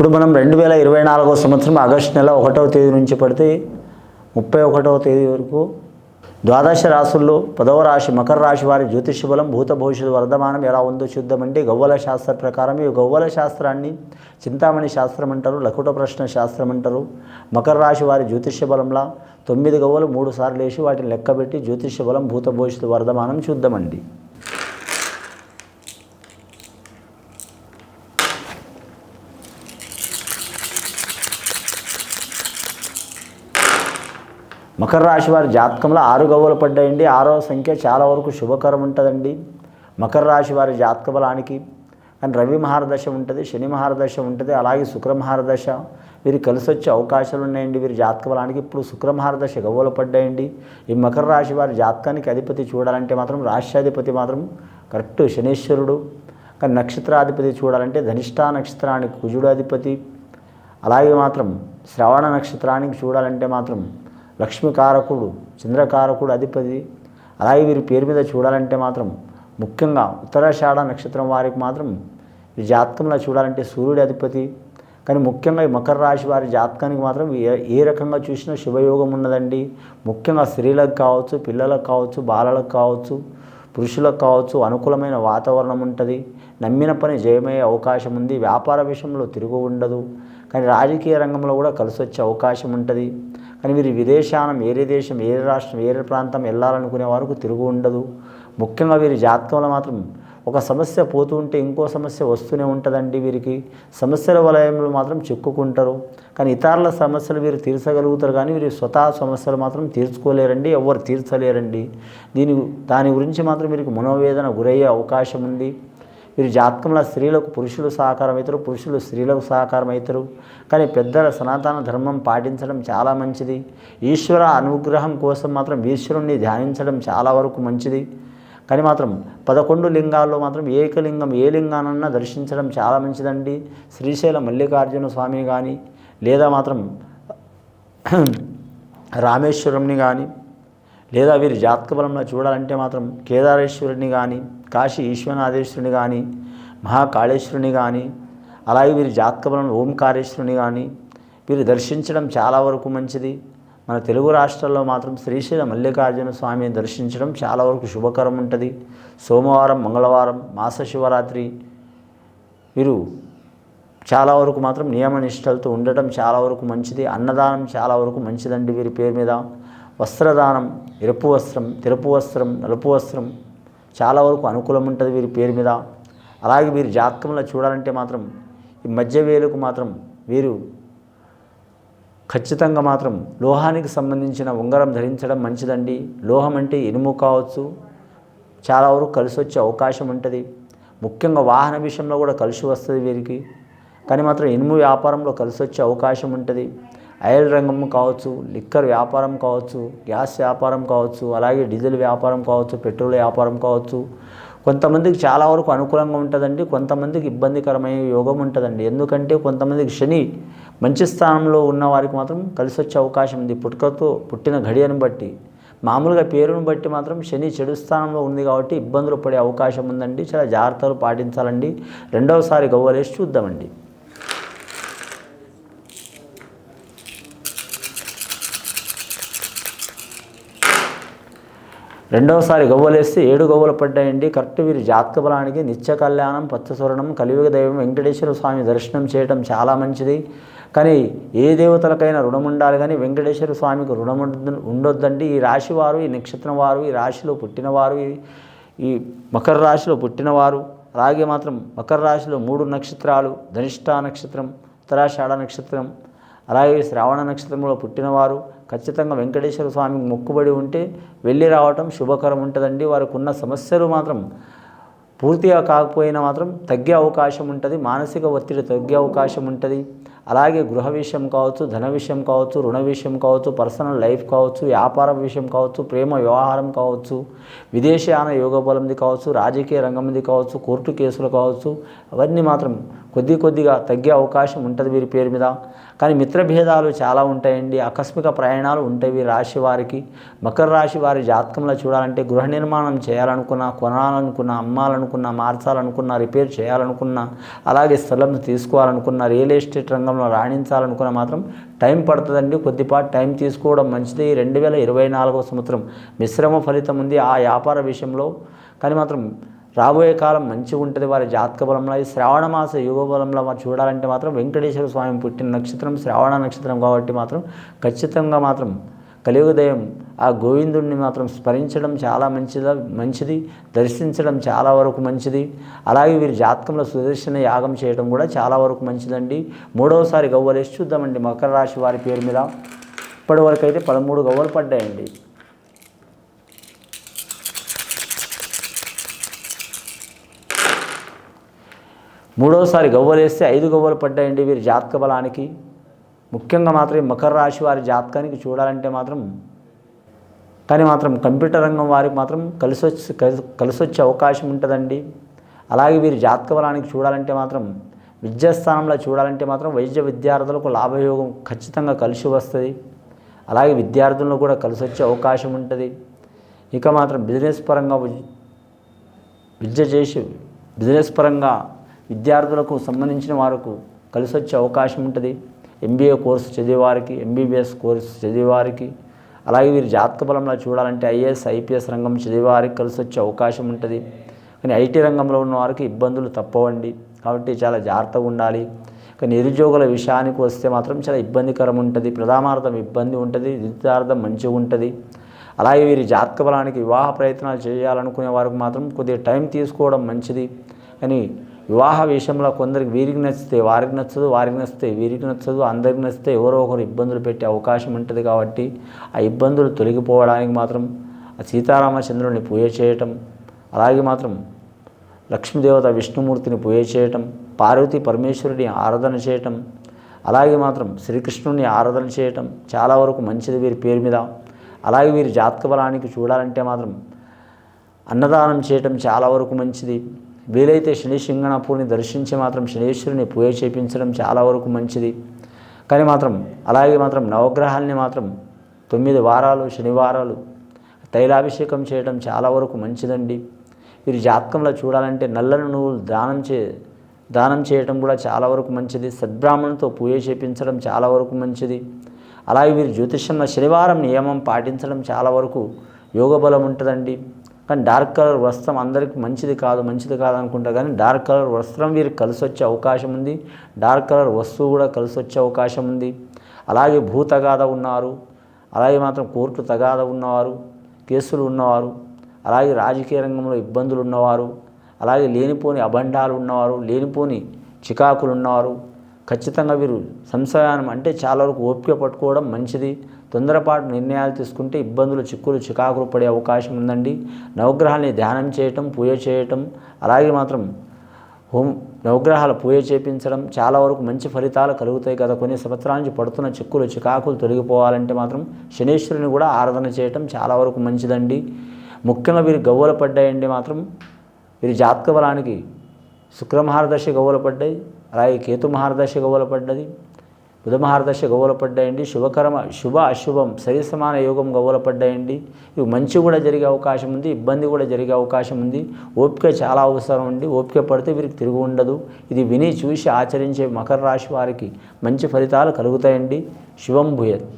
ఇప్పుడు మనం రెండు వేల ఇరవై నాలుగో సంవత్సరం ఆగస్టు నెల ఒకటవ తేదీ నుంచి పడితే ముప్పై ఒకటవ తేదీ వరకు ద్వాదశ రాశుల్లో పదవ రాశి మకర రాశి వారి జ్యోతిష బలం భూత భవిష్యత్తు వర్ధమానం ఎలా ఉందో చూద్దామంటే గవ్వల శాస్త్ర ప్రకారం ఈ గవ్వల శాస్త్రాన్ని చింతామణి శాస్త్రం అంటారు లకుట ప్రశ్న శాస్త్రం అంటారు. మకర రాశి వారి జ్యోతిష బలంలా తొమ్మిది గవ్వలు మూడు సార్లు వేసి వాటిని లెక్కబెట్టి జ్యోతిష బలం భూత భవిష్యత్తు వర్ధమానం చూద్దామండి. మకర రాశి వారి జాతకంలో ఆరు గవ్వలు పడ్డాయండి. ఆరో సంఖ్య చాలా వరకు శుభకరం ఉంటుందండి. మకర రాశి వారి జాతక బలానికి కానీ రవి మహారదశ ఉంటుంది శని మహారదశ ఉంటుంది అలాగే శుక్ర మహారదశ. వీరు కలిసి వచ్చే అవకాశాలు ఉన్నాయండి. వీరి జాతక బలానికి ఇప్పుడు శుక్ర మహారదశ గవ్వలు పడ్డాయండి. ఈ మకర రాశి వారి జాతకానికి అధిపతి చూడాలంటే మాత్రం రాష్ట్రాధిపతి మాత్రం కరెక్ట్ శనీశ్వరుడు. కానీ నక్షత్రాధిపతి చూడాలంటే ధనిష్టా నక్షత్రానికి కుజుడు అధిపతి. అలాగే మాత్రం శ్రవణ నక్షత్రానికి చూడాలంటే మాత్రం లక్ష్మీకారకుడు చంద్రకారకుడు అధిపతి. అలాగే వీరి పేరు మీద చూడాలంటే మాత్రం ముఖ్యంగా ఉత్తరాషాఢ నక్షత్రం వారికి మాత్రం ఈ జాతకంలో చూడాలంటే సూర్యుడి అధిపతి. కానీ ముఖ్యంగా ఈ మకర రాశి వారి జాతకానికి మాత్రం ఏ ఏ రకంగా చూసినా శుభయోగం ఉన్నదండి. ముఖ్యంగా స్త్రీలకు కావచ్చు పిల్లలకు కావచ్చు బాలలకు కావచ్చు పురుషులకు కావచ్చు అనుకూలమైన వాతావరణం ఉంటుంది. నమ్మిన పని జయమయ్యే అవకాశం ఉంది. వ్యాపార విషయంలో తిరుగు ఉండదు. కానీ రాజకీయ రంగంలో కూడా కలిసి వచ్చే అవకాశం ఉంటుంది. కానీ వీరి విదేశానం వేరే దేశం వేరే రాష్ట్రం వేరే ప్రాంతం వెళ్ళాలనుకునే వారికి తిరుగు ఉండదు. ముఖ్యంగా వీరి జాతకంలో మాత్రం ఒక సమస్య పోతూ ఉంటే ఇంకో సమస్య వస్తూనే ఉంటుందండి వీరికి. సమస్యల వలయంలో మాత్రం చిక్కుకుంటారు. కానీ ఇతరుల సమస్యలు వీరు తీర్చగలుగుతారు కానీ వీరి స్వతహా సమస్యలు మాత్రం తీర్చుకోలేరండి ఎవరు తీర్చలేరండి. దీని దాని గురించి మాత్రం వీరికి మనోవేదన గురయ్యే అవకాశం ఉంది. వీరి జాతకంలో స్త్రీలకు పురుషులు సహకారం అవుతారు పురుషులు స్త్రీలకు సహకారం అవుతారు కానీ పెద్దల సనాతన ధర్మం పాటించడం చాలా మంచిది. ఈశ్వర అనుగ్రహం కోసం మాత్రం ఈశ్వరుణ్ణి ధ్యానించడం చాలా వరకు మంచిది. కానీ మాత్రం పదకొండు లింగాల్లో మాత్రం ఏకలింగం ఏ లింగానన్నా దర్శించడం చాలా మంచిదండి. శ్రీశైల మల్లికార్జున స్వామిని కానీ లేదా మాత్రం రామేశ్వరంని కానీ లేదా వీరి జాతక బలంలో చూడాలంటే మాత్రం కేదారేశ్వరుని కానీ కాశీ ఈశ్వనాథేశ్వరుని కానీ మహాకాళేశ్వరుని కానీ అలాగే వీరి జాతకబలం ఓంకారేశ్వరుని కానీ వీరు దర్శించడం చాలా వరకు మంచిది. మన తెలుగు రాష్ట్రాల్లో మాత్రం శ్రీశైల మల్లికార్జున స్వామిని దర్శించడం చాలా వరకు శుభకరం ఉంటుంది. సోమవారం మంగళవారం మాస శివరాత్రి వీరు చాలా వరకు మాత్రం నియమ నిష్టలతో ఉండటం చాలా వరకు మంచిది. అన్నదానం చాలా వరకు మంచిదండి వీరి పేరు మీద. వస్త్రదానం ఎరుపు వస్త్రం తెలుపు వస్త్రం నలుపు వస్త్రం చాలా వరకు అనుకూలం ఉంటుంది వీరి పేరు మీద. అలాగే వీరి జాతకంలో చూడాలంటే మాత్రం ఈ మధ్య వేలుకు మాత్రం వీరు ఖచ్చితంగా మాత్రం లోహానికి సంబంధించిన ఉంగరం ధరించడం మంచిదండి. లోహం అంటే ఇనుము కావచ్చు చాలా వరకు కలిసి వచ్చే అవకాశం ఉంటుంది. ముఖ్యంగా వాహన విషయంలో కూడా కలిసి వస్తుంది వీరికి. కానీ మాత్రం ఇనుము వ్యాపారంలో కలిసి వచ్చే అవకాశం ఉంటుంది. ఆయిల్ రంగం కావచ్చు లిక్కర్ వ్యాపారం కావచ్చు గ్యాస్ వ్యాపారం కావచ్చు అలాగే డీజిల్ వ్యాపారం కావచ్చు పెట్రోల్ వ్యాపారం కావచ్చు. కొంతమందికి చాలా వరకు అనుకూలంగా ఉంటుందండి కొంతమందికి ఇబ్బందికరమైన యోగం ఉంటుందండి. ఎందుకంటే కొంతమందికి శని మంచి స్థానంలో ఉన్న వారికి మాత్రం కలిసి వచ్చే అవకాశం ఉంది. పుట్టుకతో పుట్టిన ఘడియను బట్టి మామూలుగా పేరును బట్టి మాత్రం శని చెడు స్థానంలో ఉంది కాబట్టి ఇబ్బందులు పడే అవకాశం ఉందండి. చాలా జాగ్రత్తలు పాటించాలండి. రెండవసారి గవ్వలేసి చూద్దామండి. రెండవసారి గవ్వలేస్తే ఏడు గవ్వలు పడ్డాయండి. కరెక్ట్ వీరి జాతక బలానికి నిత్య కళ్యాణం పచ్చస్వరణం కలియుగ దైవం వెంకటేశ్వర స్వామి దర్శనం చేయడం చాలా మంచిది. కానీ ఏ దేవతలకైనా రుణం ఉండాలి కానీ వెంకటేశ్వర స్వామికి రుణం ఉండొద్దండి. ఈ రాశి వారు ఈ నక్షత్రం వారు ఈ రాశిలో పుట్టినవారు ఈ ఈ మకర రాశిలో పుట్టినవారు అలాగే మాత్రం మకర రాశిలో మూడు నక్షత్రాలు ధనిష్ఠా నక్షత్రం ఉత్తరాషాఢ నక్షత్రం అలాగే శ్రావణ నక్షత్రంలో పుట్టినవారు ఖచ్చితంగా వెంకటేశ్వర స్వామికి మొక్కుబడి ఉంటే వెళ్ళి రావటం శుభకరం ఉంటుందండి. వారికి ఉన్న సమస్యలు మాత్రం పూర్తిగా కాకపోయినా మాత్రం తగ్గే అవకాశం ఉంటుంది. మానసిక ఒత్తిడి తగ్గే అవకాశం ఉంటుంది. అలాగే గృహ విషయం కావచ్చు ధన విషయం కావచ్చు రుణ విషయం కావచ్చు పర్సనల్ లైఫ్ కావచ్చు వ్యాపారం విషయం కావచ్చు ప్రేమ వ్యవహారం కావచ్చు విదేశీయాన యోగబలంది కావచ్చు రాజకీయ రంగంది కావచ్చు కోర్టు కేసులు కావచ్చు అవన్నీ మాత్రం కొద్ది కొద్దిగా తగ్గే అవకాశం ఉంటుంది వీరి పేరు మీద. కానీ మిత్రభేదాలు చాలా ఉంటాయండి. ఆకస్మిక ప్రయాణాలు ఉంటాయి వీరి రాశి వారికి. మకర రాశి వారి జాతకంలో చూడాలంటే గృహ నిర్మాణం చేయాలనుకున్నా కొనాలనుకున్నా అమ్మాలనుకున్నా మార్చాలనుకున్నా రిపేర్ చేయాలనుకున్నా అలాగే స్థలం తీసుకోవాలనుకున్నా రియల్ ఎస్టేట్ రంగం రంగంలో రాణించాలనుకున్న మాత్రం టైం పడుతుందండి. కొద్దిపాటు టైం తీసుకోవడం మంచిది. రెండు వేల ఇరవై నాలుగో సంవత్సరం మిశ్రమ ఫలితం ఉంది ఆ వ్యాపార విషయంలో. కానీ మాత్రం రాబోయే కాలం మంచిగా ఉంటుంది. వారి జాతక బలంలో ఈ శ్రావణ మాస యుగ బలంలో వారు చూడాలంటే మాత్రం వెంకటేశ్వర స్వామి పుట్టిన నక్షత్రం శ్రావణ నక్షత్రం కాబట్టి మాత్రం ఖచ్చితంగా మాత్రం కలియుగదయం ఆ గోవిందుడిని మాత్రం స్మరించడం చాలా మంచిదా మంచిది దర్శించడం చాలా వరకు మంచిది. అలాగే వీరి జాతకంలో సుదర్శన యాగం చేయడం కూడా చాలా వరకు మంచిదండి. మూడవసారి గవ్వలేసి చూద్దామండి మకర రాశి వారి పేరు మీద. ఇప్పటి వరకు అయితే పదమూడు గవ్వలు పడ్డాయండి. మూడవసారి గవ్వలేస్తే ఐదు గవ్వలు పడ్డాయండి వీరి జాతక బలానికి. ముఖ్యంగా మాత్రం ఈ మకర రాశి వారి జాతకానికి చూడాలంటే మాత్రం కానీ మాత్రం కంప్యూటర్ రంగం వారికి మాత్రం కలిసి వచ్చి కలిసి వచ్చే అవకాశం ఉంటుందండి. అలాగే వీరి జాతక బలానికి చూడాలంటే మాత్రం విద్యాస్థానంలో చూడాలంటే మాత్రం వైద్య విద్యార్థులకు లాభయోగం ఖచ్చితంగా కలిసి వస్తుంది. అలాగే విద్యార్థులను కూడా కలిసి వచ్చే అవకాశం ఉంటుంది. ఇక మాత్రం బిజినెస్ పరంగా విద్య చేసి బిజినెస్ పరంగా విద్యార్థులకు సంబంధించిన వారికి కలిసి వచ్చే అవకాశం ఉంటుంది. ఎంబీఏ కోర్సు చదివేవారికి ఎంబీబీఎస్ కోర్సు చదివేవారికి అలాగే వీరి జాతక బలంలో చూడాలంటే ఐఏఎస్ ఐపీఎస్ రంగం చదివేవారికి కలిసి వచ్చే అవకాశం ఉంటుంది. కానీ ఐటీ రంగంలో ఉన్న వారికి ఇబ్బందులు తప్పవండి. కాబట్టి చాలా జాగ్రత్తగా ఉండాలి. కానీ నిరుద్యోగుల విషయానికి వస్తే మాత్రం చాలా ఇబ్బందికరం ఉంటుంది. ప్రధానార్థం ఇబ్బంది ఉంటుంది. ద్వితీయార్థం మంచిగా ఉంటుంది. అలాగే వీరి జాతక బలానికి వివాహ ప్రయత్నాలు చేయాలనుకునే వారికి మాత్రం కొద్దిగా టైం తీసుకోవడం మంచిది. కానీ వివాహ విషయంలో కొందరికి వీరికి నచ్చితే వారికి నచ్చదు వారికి నచ్చితే వీరికి నచ్చదు అందరికి నచ్చితే ఎవరో ఒకరు ఇబ్బందులు పెట్టే అవకాశం ఉంటుంది కాబట్టి ఆ ఇబ్బందులు తొలగిపోవడానికి మాత్రం ఆ సీతారామచంద్రుని పూజ చేయటం అలాగే మాత్రం లక్ష్మీదేవత విష్ణుమూర్తిని పూజ చేయటం పార్వతి పరమేశ్వరుని ఆరాధన చేయటం అలాగే మాత్రం శ్రీకృష్ణుని ఆరాధన చేయటం చాలా వరకు మంచిది వీరి పేరు మీద. అలాగే వీరి జాతక బలానికి చూడాలంటే మాత్రం అన్నదానం చేయటం చాలా వరకు మంచిది. వీలైతే శని సింగణపూర్ని దర్శించి మాత్రం శనీశ్వరుని పూజ చేపించడం చాలా వరకు మంచిది. కానీ మాత్రం అలాగే మాత్రం నవగ్రహాల్ని మాత్రం తొమ్మిది వారాలు శనివారాలు తైలాభిషేకం చేయడం చాలా వరకు మంచిదండి. వీరి జాతకంలో చూడాలంటే నల్లని నువ్వులు దానం చే దానం చేయటం కూడా చాలా వరకు మంచిది. సద్బ్రాహ్మణులతో పూజ చేపించడం చాలా వరకు మంచిది. అలాగే వీరి జ్యోతిష్యంలో శనివారం నియమం పాటించడం చాలా వరకు యోగ బలం ఉంటుందండి. కానీ డార్క్ కలర్ వస్త్రం అందరికీ మంచిది కాదు మంచిది కాదు అనుకుంటా కానీ డార్క్ కలర్ వస్త్రం వీరికి కలిసి వచ్చే అవకాశం ఉంది. డార్క్ కలర్ వస్తువు కూడా కలిసి వచ్చే అవకాశం ఉంది. అలాగే భూతగాథ ఉన్నారు. అలాగే మాత్రం కోర్టు తగాద ఉన్నవారు కేసులు ఉన్నవారు అలాగే రాజకీయ రంగంలో ఇబ్బందులు ఉన్నవారు అలాగే లేనిపోని అబండాలు ఉన్నవారు లేనిపోని చికాకులు ఉన్నవారు. ఖచ్చితంగా వీరు సంశయానం అంటే చాలా వరకు ఓపిక పట్టుకోవడం మంచిది. తొందరపాటు నిర్ణయాలు తీసుకుంటే ఇబ్బందులు చిక్కులు చికాకులు పడే అవకాశం ఉందండి. నవగ్రహాల్ని ధ్యానం చేయటం పూజ చేయటం అలాగే మాత్రం హోం నవగ్రహాల పూజ చేపించడం చాలా వరకు మంచి ఫలితాలు కలుగుతాయి కదా. కొన్ని సంవత్సరాల నుంచి పడుతున్న చిక్కులు చికాకులు తొలగిపోవాలంటే మాత్రం శనీశ్వరుని కూడా ఆరాధన చేయటం చాలా వరకు మంచిదండి. ముఖ్యంగా వీరు గవ్వలు పడ్డాయండి మాత్రం. వీరి జాతక బలానికి శుక్ర గవ్వలు పడ్డాయి. అలాగే కేతు మహారదశ గవ్వలు పడ్డది. బుధమహారదశ గవ్వలు పడ్డాయండి శుభకరమ శుభ అశుభం సరి సమాన యోగం గవ్వలు పడ్డాయండి ఇవి మంచి కూడా జరిగే అవకాశం ఉంది ఇబ్బంది కూడా జరిగే అవకాశం ఉంది. ఓపిక చాలా అవసరం అండి. ఓపిక పడితే వీరికి తిరుగు ఉండదు. ఇది విని చూసి ఆచరించే మకర రాశి వారికి మంచి ఫలితాలు కలుగుతాయండి. శుభం భూయత్.